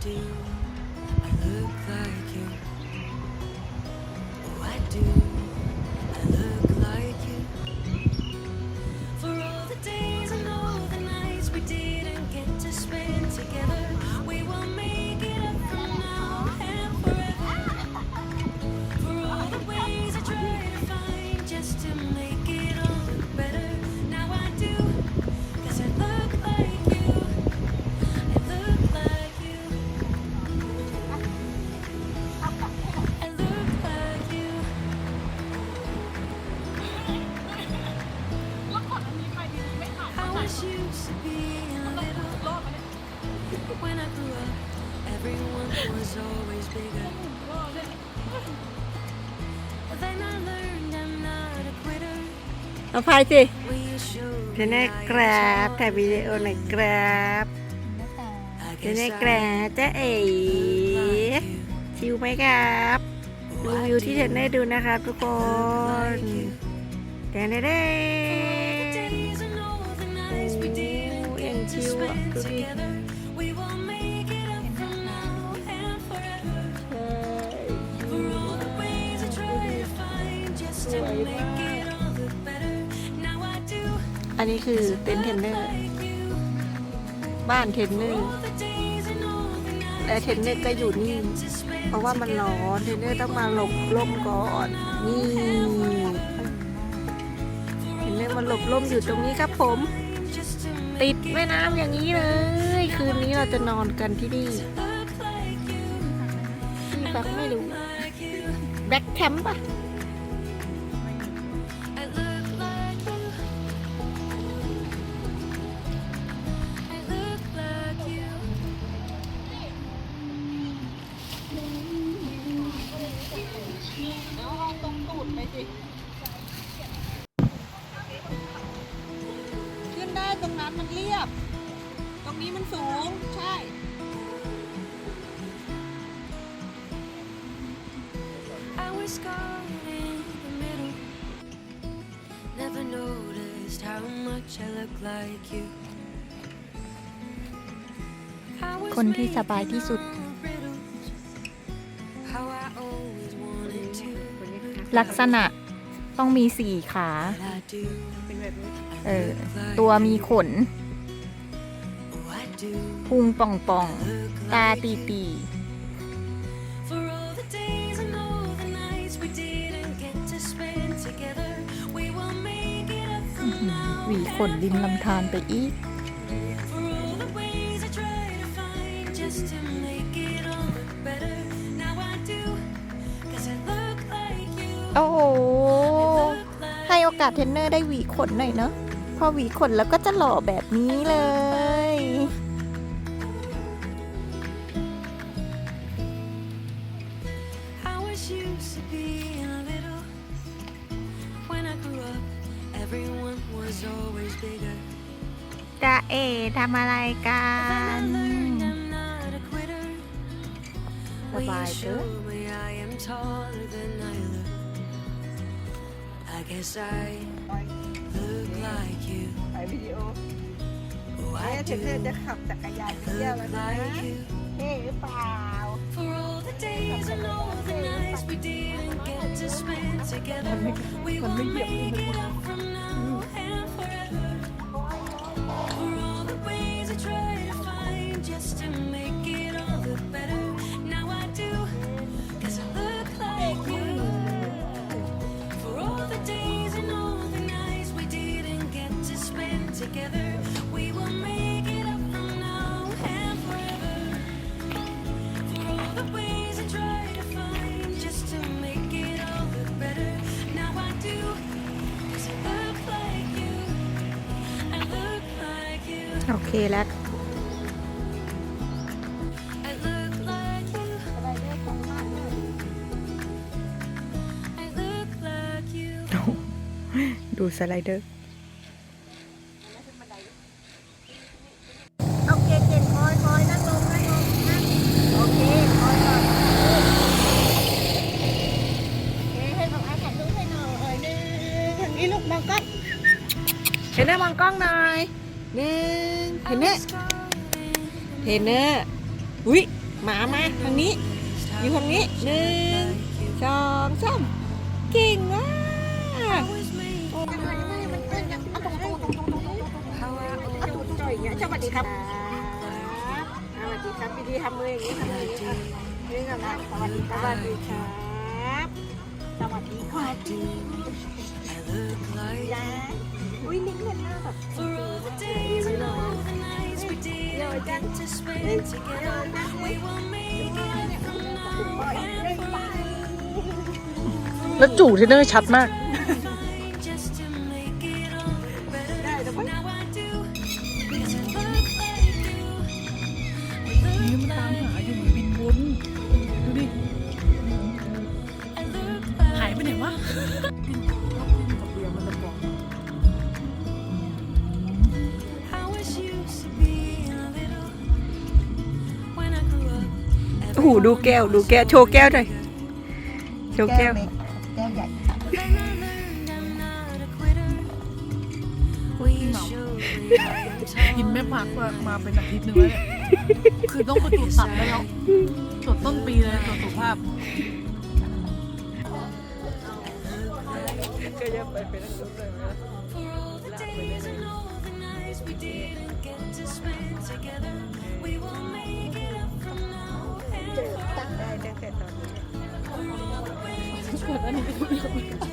do. I look like เอาพายสิ Will you show เดี๋ยว me นะ I กราบ am ถ่ายวิดีโอหน่อยกราบ I เดี๋ยว guess นะก I ราบจ้าเอ๋ look like you. ชิวไหมครับดู Oh, I วิวที่เทน do ได้ดูนะครับทุกค look น like you. เดี๋ยวนะเด้ Days and all the nights we didn't Oh, get and อันนี้คือเต็นท์เทนเนอร์ บ้านเทนเนอร์และเทนเนอร์ก็อยู่นี่ เพราะว่ามันร้อนเทนเนอร์ต้องมาหลบร่มก่อนนี่เทนเนอร์มาหลบร่มอยู่ตรงนี้ครับผม ติดแม่น้ำอย่างนี้เลย คืนนี้เราจะนอนกันที่นี่ที่พักไม่รู้แบ็คแคมป์ปะ ขึ้นได้ตรงนั้นมันเรียบ ตรงนี้มันสูง ใช่ I was caught in the middle. Never noticed how much I look like you. I was คนที่สบายที่สุด ลักษณะต้องมีสี่ขา but I do. เป็นแบบนี้เออ look like ตัวมีขน Oh, I do พุงป่องป่อง look ตา like ตี you. ตี For all the days and all the nights we didn't get to spend together, we will make it up from now หวีขนริมลำธารไปอีก กาสเทรนเนอร์ได้หวีขนหน่อยเนาะพอหวีขนแล้วก็จะหล่อแบบนี้เลย I was used to being a little. When I grew up, everyone was always bigger. จะเอทำอะไรกั Then I น learned I'm not a quitter. Will you guess I look like you. ถ่ายวิดีโอ Oh, แม่ I เท do นเนอร์จะขับจักรยานไปเที่ยว look แล้วนะ like you. เท่หรือเปล่า For all the days and all the nights we didn't get to spend together, we will make it up from โอเคแล้วดูสไลเดอร์โอเคเก่งคอยคอยนั่งลงนั่งลงนั่โอเคคอยก่อนเฮ้ยให้บออาถ่ายรูให้หน่อยหนึ่งนี่ลูกมองกล้องเห็นได้มองกล้องหน่อย หนึ่งเทรนเนอร์เทรนเนอร์อุ้ยหมามาทางนี้ อยู่ทางนี้หนึ่งสองสามเก่งมากสวัสดีครับสวัสดีครับพี่ดีทำมืออย่างนี้ทำมืออย่างนี้ครับนี่ก่อนนะสวัสดีครับสวัสดีครับสวัสดีครับ I look like ยายอุ้ยลิ้นเล่นหน้าแบบ For all the days and all the nights we didn't get to spend together, we will make it up from now and forever. แล้วจู่เทรนเนอร์ชัดมาก Fine, just to make it all better. Now I do, 'cause I look like you. I นี่ look มันตาม like หาอยู่เหมือนบินวนดูดิ I look หาย like ไปไหนวะ I หดูแก้ว ดูแก้ว โชว์แก้วหน่อย โชว์แก้ว Then I learned I'm not a quitter. We showed me how กิน to แม่พักมามาเป็นอาทิตย์หนึงแล้วเนี่ยคือต้องไปตรวจตับแล้วตรวจต้นปีเลยตรวจสุขภาพ For all the days and all the nights ways I tried just to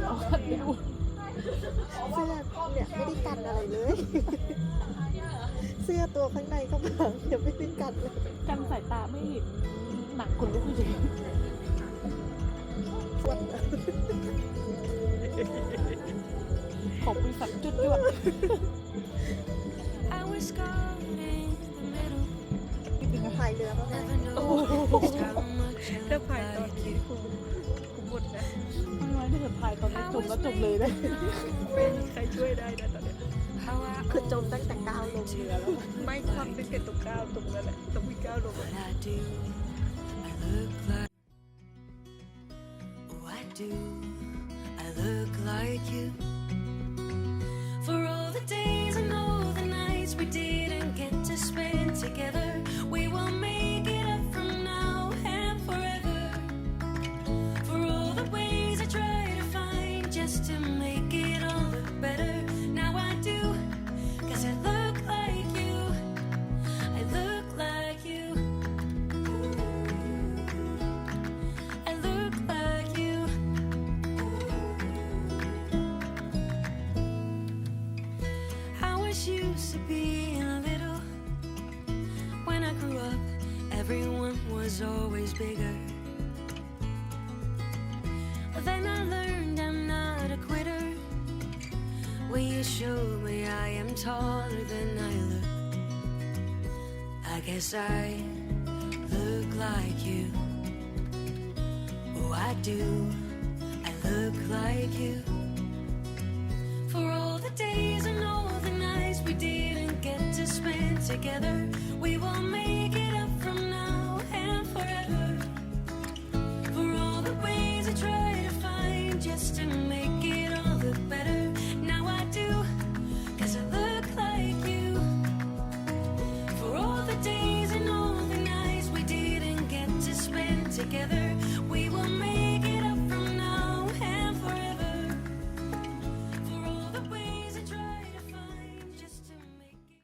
look like you. เสื้อเนี่ยไม่ได้กันอะไรเลย เสื้อตัวข้างในก็มายังไม่ได้กันเลยกันสายตาไม่เห็นหนักคนลุกเลยส่วนของบริษัทจุดจายเรือมาแม่ Never noticed how much I เรือพายตอนนี้คุณคุณหมดนะไม่ไหวที่เกิดพายตอนนี้จมแล้วจมเลยนะไม่มีใครช่วยได้นะตอนเนี้ยคือจมตั้งแต่ก้าวลงเรือแล้ว ไม่ความเป็นเกิดตรงก้าวตรงนั้นแหละตรงที่ก้าวลง what I everyone was always bigger. Then I learned I'm not a quitter. Will you show me I am taller than I look? I guess I look like you. Oh, I do. I look like you. For all the days and all the nights we didn't get to spend together, we will make forever.